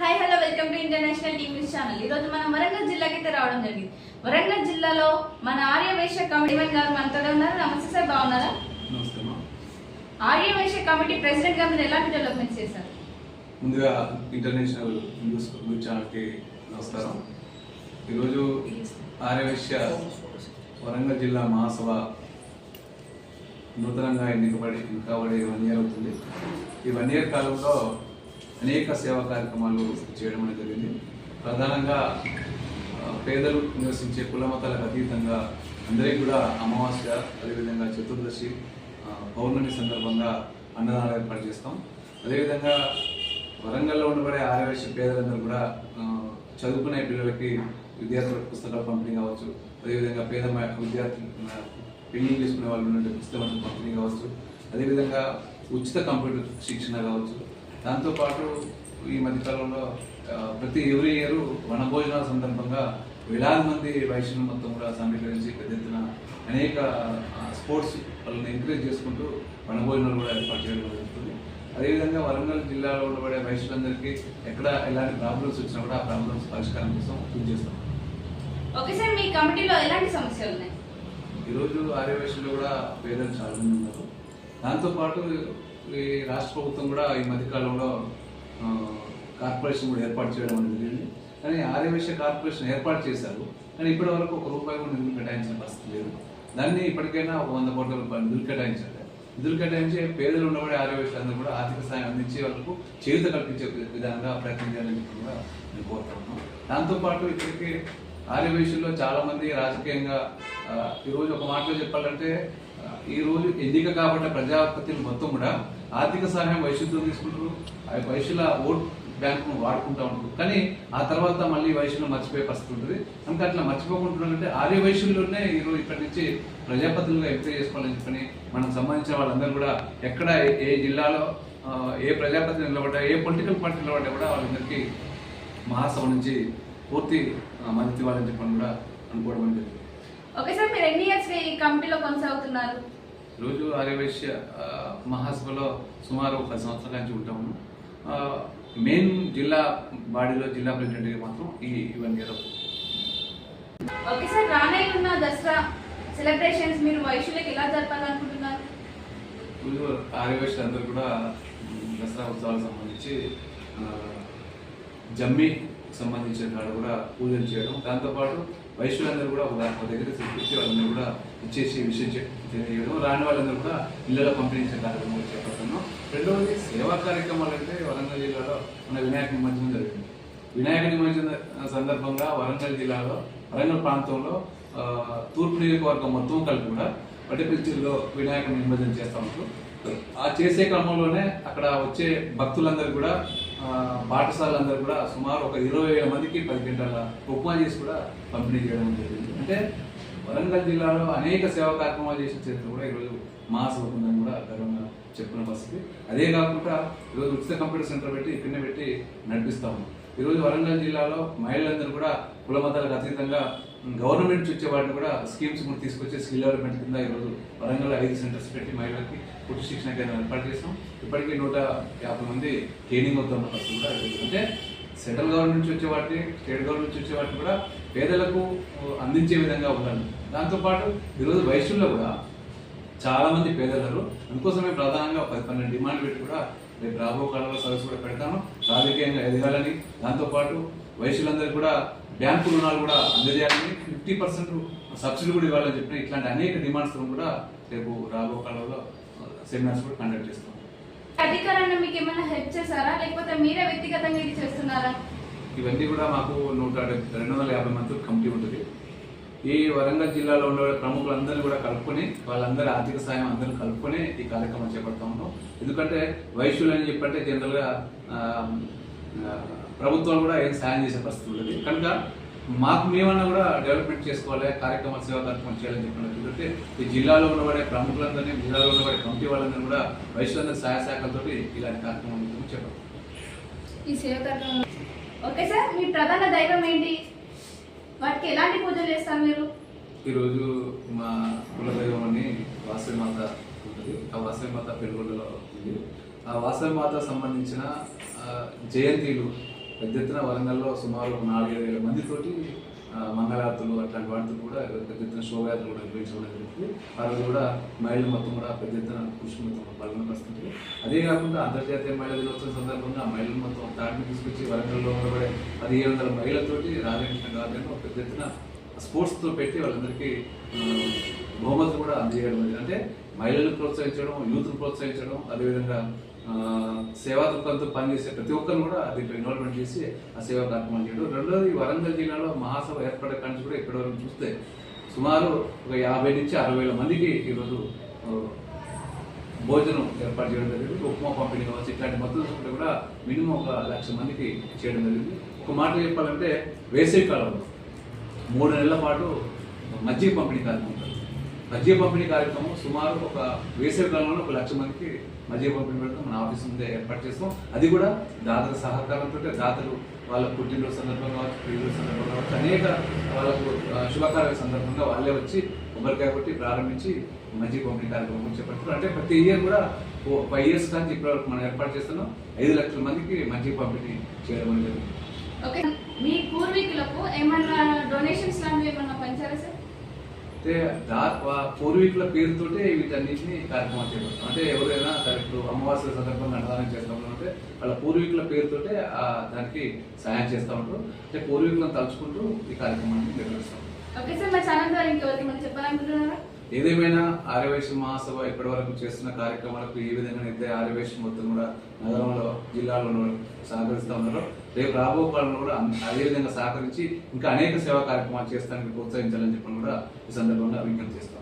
Hi hello welcome to international TV news channel ఈ రోజు మనం వరంగల్ జిల్లాకి అయితే రావడం జరిగింది. వరంగల్ జిల్లాలో మన ఆర్యవైశ్య కమిటీ గారు మనతో ఉన్నారు? నమస్తే సార్ బాగున్నారా. ఆర్యవైశ్య కమిటీ ప్రెసిడెంట్గా మీరు ఎలాంటి డెవలప్మెంట్స్ చేశారు? ముందుగా ఇంటర్నేషనల్ న్యూస్ న్యూస్ ఛానల్కి నమస్కారం. ఈరోజు ఆర్యవైశ్య వరంగల్ జిల్లా మహాసభ నూతనంగా ఎన్నికబడి ఎన్నికబడి వన్ ఇయర్ అవుతుంది. ఈ వన్ ఇయర్ కాలంలో అనేక సేవా కార్యక్రమాలు చేయడం అనేది జరిగింది. ప్రధానంగా పేదలు నివసించే కుల మతాలకు అతీతంగా అందరికీ కూడా అమావాస్య అదేవిధంగా చతుర్దశి పౌర్ణమి సందర్భంగా అన్నదానాలు ఏర్పాటు చేస్తాం. అదేవిధంగా వరంగల్లో ఉండబడే ఆరవేశ పేదలందరూ కూడా చదువుకునే పిల్లలకి విద్యార్థులకు పుస్తకాలు పంపిణీ కావచ్చు. అదేవిధంగా పేద విద్యార్థులు పెళ్ళి చేసుకునే వాళ్ళు ఉన్నటువంటి పుస్తకాలు పంపిణీ కావచ్చు. అదేవిధంగా ఉచిత కంప్యూటర్ శిక్షణ కావచ్చు. దాంతోపాటు ఈ మధ్యకాలంలో ప్రతి ఎవ్రీ ఇయర్ వనభోజనాల సందర్భంగా వేలాది మంది వైశ్యులు మొత్తం కూడా సమీకరించి పెద్ద ఎత్తున అనేక స్పోర్ట్స్ వాళ్ళని ఎంకరేజ్ చేసుకుంటూ వనభోజనాలు కూడా ఏర్పాటు చేయడం జరుగుతుంది. అదేవిధంగా వరంగల్ జిల్లాలో ఉండబడే వైశ్యులందరికీ ఎక్కడ ఎలాంటి ప్రాబ్లమ్స్ వచ్చినా కూడా ఆ ప్రాబ్లమ్స్ పరిష్కారం కోసం కృషి చేస్తాం. ఓకే సార్ మీ కమిటీలో ఎలాంటి సమస్యలు ఉన్నాయి? ఈరోజు ఆర్యవైశ్యులు కూడా పేదలు చాలా మంది ఉన్నారు. దాంతోపాటు ఈ రాష్ట్ర ప్రభుత్వం కూడా ఈ మధ్యకాలంలో కార్పొరేషన్ కూడా ఏర్పాటు చేయడం అనేది జరిగింది. కానీ ఆర్యవేశ కార్పొరేషన్ ఏర్పాటు చేశారు. కానీ ఇప్పటి వరకు ఒక రూపాయి కూడా నిధులు కేటాయించిన పరిస్థితి లేదు. దాన్ని ఇప్పటికైనా ఒక వంద కోట్ల రూపాయలు నిధులు కేటాయించాలి. నిధులు కేటాయించి పేదలు ఉన్నవాడే ఆర్యవేశాలందరూ కూడా ఆర్థిక సాయం అందించే వాళ్ళకు చేయూత కల్పించే విధంగా ప్రయత్నం చేయాలని కూడా నేను కోరుతా ఉన్నాను. దాంతోపాటు ఇప్పటికీ ఆర్యవేశంలో చాలామంది రాజకీయంగా ఈరోజు ఒక మాటలో చెప్పాలంటే ఈరోజు ఈ రోజు ఎన్నిక కాబట్టి ప్రజాపతిని మొత్తం కూడా ఆర్థిక సహాయం వైశ్యులతో తీసుకుంటారు. ఆ వైశ్యుల ఓట్ బ్యాంకును వాడుకుంటా ఉంటారు. కానీ ఆ తర్వాత మళ్ళీ వైశ్యులు మర్చిపోయే పరిస్థితి ఉంటుంది. అందుకే అట్లా మర్చిపోకుంటున్నారంటే ఆర్య వైశ్యుల్లోనే ఈరోజు ఇక్కడి నుంచి ప్రజాపతులుగా ఎంపిక చేసుకోవాలని చెప్పని మనకు సంబంధించిన వాళ్ళందరూ కూడా ఎక్కడ ఏ- జిల్లాలో ఏ ప్రజాపతి నిలబడ్డా ఏ పొలిటికల్ పార్టీ నిలబడ్డా కూడా వాళ్ళందరికీ మహాసభ నుంచి పూర్తి మద్దతు ఇవ్వాలని చెప్పని కూడా అనుకోవడం జరిగింది. ఓకే సార్ మీరు ఎన్ని ఇయర్స్ ఈ కంపెనీలో కొనసాగుతున్నారు? రోజు ఆర్యవైశ్య మహాసభలో సుమారు ఒక పది సంవత్సరాల నుంచి ఉంటాము. మెయిన్ జిల్లా బాడీలో జిల్లా ప్రెసిడెంట్గా మాత్రం ఈ వన్ ఇయర్ ఓకే సార్ రానై ఉన్న దసరా సెలబ్రేషన్స్ మీరు వైశ్యులకు ఎలా జరపాలనుకుంటున్నారు? రోజు ఆర్యవైశ్యులు అందరూ కూడా దసరా ఉత్సవాలకు సంబంధించి జమ్మి సంబంధించిన కాడ కూడా పూజలు చేయడం. దాంతోపాటు వైశ్యులందరూ కూడా ఒక దగ్గర తెప్పించి వాళ్ళందరూ కూడా ఇచ్చేసి విషయం చెప్- తెలియజేయడం రాని వాళ్ళందరూ కూడా ఇళ్ళలో పంపిణీ కార్యక్రమం చేపడుతున్నాం. రెండవది సేవా కార్యక్రమాలు అంటే వరంగల్ జిల్లాలో మన వినాయక నిమజ్జనం జరిగింది వినాయక నిమజ్జన సందర్భంగా వరంగల్ జిల్లాలో వరంగల్ ప్రాంతంలో తూర్పు నియోజకవర్గం మొత్తం కలిపి కూడా వడ్డపిల్చిలో వినాయక నిమజ్జనం చేస్తా ఉంటారు. ఆ చేసే క్రమంలోనే అక్కడ వచ్చే భక్తులందరూ కూడా పాఠశాలందరూ కూడా సుమారు ఒక ఇరవై వేల మందికి పది గంటల ఉప్మా చేసి కూడా పంపిణీ చేయడం జరిగింది. అంటే వరంగల్ జిల్లాలో అనేక సేవా కార్యక్రమాలు చేసిన చరిత్ర కూడా ఈరోజు మాస్ అవుతుందని కూడా గర్వంగా చెప్పుకున్న పరిస్థితి. అదే కాకుండా ఈరోజు ఉచిత కంప్యూటర్ సెంటర్ పెట్టి ఇక్కడనే పెట్టి నడిపిస్తా ఉన్నాం. ఈరోజు వరంగల్ జిల్లాలో మహిళలందరూ కూడా కుల మతాలకు అతీతంగా గవర్నమెంట్ నుంచి వచ్చే వాటిని కూడా స్కీమ్స్ కూడా తీసుకొచ్చే స్కిల్ డెవలప్మెంట్ కింద ఈరోజు వరంగల్ ఐదు సెంటర్స్ పెట్టి మహిళలకి పుట్టు శిక్షణ కేంద్రం ఏర్పాటు చేస్తాం ఇప్పటికీ నూట యాభై మంది ట్రైనింగ్ అవుతున్న పరిస్థితి కూడా అంటే సెంట్రల్ గవర్నమెంట్ నుంచి వచ్చే వాటిని స్టేట్ గవర్నమెంట్ నుంచి వచ్చే వాటిని కూడా పేదలకు అందించే విధంగా ఉండాలి. దాంతోపాటు ఈరోజు వయసుల్లో కూడా చాలామంది పేదలరు పేదలు అందుకోసమే ప్రధానంగా పది పన్నెండు డిమాండ్ పెట్టి కూడా రేపు రాబో కాలంలో సర్వీస్ కూడా పెడతాను. రాజకీయంగా ఎదగాలని దాంతోపాటు వయసులందరూ కూడా బ్యాంకు రుణాలు కూడా అందజేయాలని ఫిఫ్టీ పర్సెంట్ సబ్సిడీ కూడా ఇవ్వాలని చెప్పిన ఇట్లాంటి అనేక డిమాండ్స్ కూడా రేపు రాబో కాలంలో సెమినార్స్ కూడా కండక్ట్ చేస్తాం. అధికారాన్ని మీకు ఏమైనా హెల్ప్ చేశారా? లేకపోతే మీరే వ్యక్తిగతంగా ఇది చేస్తున్నారా? ఇవన్నీ కూడా మాకు నూట రెండు వందల యాభై మంది కమిటీ ఉంటుంది. ఈ వరంగల్ జిల్లాలో ఉండే ప్రముఖులందరినీ కూడా కలుపుకొని వాళ్ళందరి ఆర్థిక సాయం అందరూ కలుపుకొని ఈ కార్యక్రమం చేపడతా ఉన్నాం. ఎందుకంటే వైశ్యులు అని చెప్పంటే జనరల్గా ప్రభుత్వం కూడా ఏం సాయం చేసే పరిస్థితి ఉండదు. కనుక మాకు మేమన్నా కూడా డెవలప్మెంట్ చేసుకోవాలి కార్యక్రమాలు సేవా కార్యక్రమం చేయాలని చెప్పినట్టు ఎందుకంటే ఈ జిల్లాలో ఉన్నవాడే ప్రముఖులందరినీ జిల్లాలో ఉన్నవాడే కమిటీ వాళ్ళందరూ కూడా వైశ్యులందరి సహాయ శాఖలతో ఇలాంటి కార్యక్రమం చేపడతాం ఈ సేవ కార్యక్రమం ఓకే సార్ మీ ప్రధాన దైవం ఏంటి? వాటికి ఎలాంటి పూజలు చేస్తారు మీరు? ఈరోజు మా కులదైవం అని వాసవి మాత ఉంటుంది. ఆ వాసవి మాత పెరుగులలో ఉంది. ఆ వాసవి మాత సంబంధించిన జయంతిలు పెద్ద ఎత్తున వరంగల్లో సుమారు ఒక నాలుగైదు వేల మందితోటి ఆ, అట్లాంటి వాటితో కూడా పెద్ద ఎత్తున శోభయాత్ర కూడా నిర్వహించడం జరుగుతుంది ఆ రోజు కూడా మహిళలు మొత్తం కూడా పెద్ద ఎత్తున కృషి మొత్తం పాల్గొనపరుస్తుంది అదే కాకుండా అంతర్జాతీయ మహిళా దినోత్సవం సందర్భంగా మహిళలు మొత్తం దాటిని తీసుకొచ్చి వరంగల్లో ఉండబడే పదిహేను వందల మహిళలతోటి రాధాకృష్ణ గార్డెన్ పెద్ద ఎత్తున స్పోర్ట్స్తో పెట్టి వాళ్ళందరికీ బహుమతులు కూడా అందజేయడం జరిగింది. అంటే మహిళలను ప్రోత్సహించడం యూత్ను ప్రోత్సహించడం అదేవిధంగా సేవా దృక్పథంతో పనిచేసే ప్రతి ఒక్కరిని కూడా దీంట్లో ఇన్వాల్వ్మెంట్ చేసి ఆ సేవా కార్యక్రమం చేయడం. రెండోది వరంగల్ జిల్లాలో మహాసభ ఏర్పడే కానీ కూడా ఇప్పటి వరకు చూస్తే సుమారు ఒక యాభై నుంచి అరవై వేల మందికి ఈరోజు భోజనం ఏర్పాటు చేయడం జరిగింది. ఉప్మా పంపిణీ కావచ్చు ఇట్లాంటి మద్దతు చూసుకుంటే కూడా మినిమం ఒక లక్ష మందికి చేయడం జరిగింది. ఒక మాట చెప్పాలంటే వేసవి కాలంలో మూడు నెలల పాటు మజ్జిగ పంపిణీ కార్యక్రమం మజ్జిగ పంపిణీ కార్యక్రమం సుమారు ఒక వేసవి కాలంలో ఒక లక్ష మందికి మళ్ళీ పంపిణీ పెడతాం మన ఆఫీస్ ముందే ఏర్పాటు చేస్తాం. అది కూడా దాతల సహకారంతో దాతలు వాళ్ళ పుట్టినరోజు సందర్భంగా కావచ్చు పెళ్ళి సందర్భంగా కావచ్చు అనేక వాళ్ళకు శుభకార్య సందర్భంగా వాళ్ళే వచ్చి కొబ్బరికాయ కొట్టి ప్రారంభించి మంచి పంపిణీ కార్యక్రమం చేపడుతున్నారు. అంటే ప్రతి ఇయర్ కూడా ఫైవ్ ఇయర్స్ కానీ ఇప్పటివరకు మనం ఏర్పాటు చేస్తున్నాం. ఐదు లక్షల మందికి మంచి పంపిణీ చేయడం అనేది జరిగింది. ఓకే మీ పూర్వీకులకు ఏమన్నా డొనేషన్స్ లాంటివి ఏమన్నా పంచారా సార్? అంటే దా పూర్వీకుల పేరుతోటే వీటన్నిటిని కార్యక్రమాలు చేపడతాం. అంటే ఎవరైనా సరే ఇప్పుడు అమావాస్య సందర్భంగా అన్నదానం చేస్తాం అంటే వాళ్ళ పూర్వీకుల పేరుతోటే దానికి సాయం చేస్తూ ఉంటారు. అంటే పూర్వీకులను తలుచుకుంటూ ఈ కార్యక్రమాన్ని నిర్వహిస్తాం. ఓకే సార్ మా ఛానల్ ద్వారా ఇంకెవరికి మనం చెప్పాలనుకుంటున్నారా? ఏదేమైనా ఆర్యవేశ మహాసభ ఇప్పటి వరకు చేస్తున్న కార్యక్రమాలకు ఏ విధంగా అయితే ఆర్యవైశ్య మొత్తం కూడా నగరంలో జిల్లాలో సహకరిస్తూ ఉన్నారో. రేపు రాబో కాలంలో కూడా అదే విధంగా సహకరించి ఇంకా అనేక సేవా కార్యక్రమాలు చేస్తానికి ప్రోత్సహించాలని చెప్పి కూడా ఈ సందర్భంగా విజ్ఞప్తి చేస్తాం